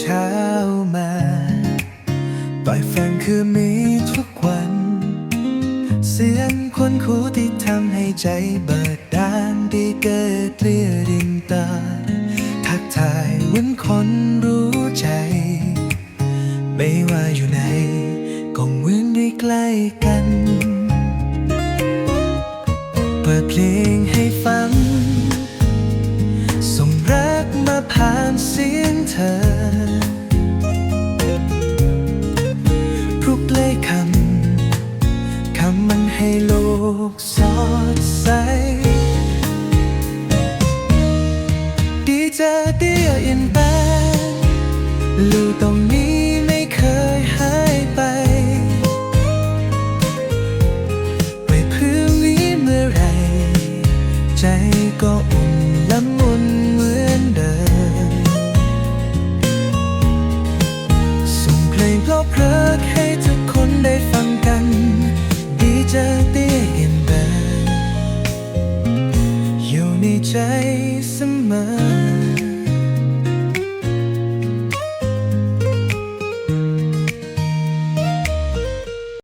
เช้ามาปล่อยฟังคือมีทุกวัน เสียงคนคู่ที่ทำให้ใจเบิดดานที่เกิดเรียดินตา ทักทายเหมือนคนรู้ใจ ไม่ว่าอยู่ไหนก็เหมือนได้ใกล้กัน เปิดเพลงให้ฟังำมันให้โลกสดใส ดีเจอเดียอินแบนลูกตรงนี้ไม่เคยหายไปไม่พื้นนี้เมื่อไร ใจก็อุ่นละมุนเหมือนเดิม ส่งเพลงเพราะเพลิดให้ ในใจเสมอ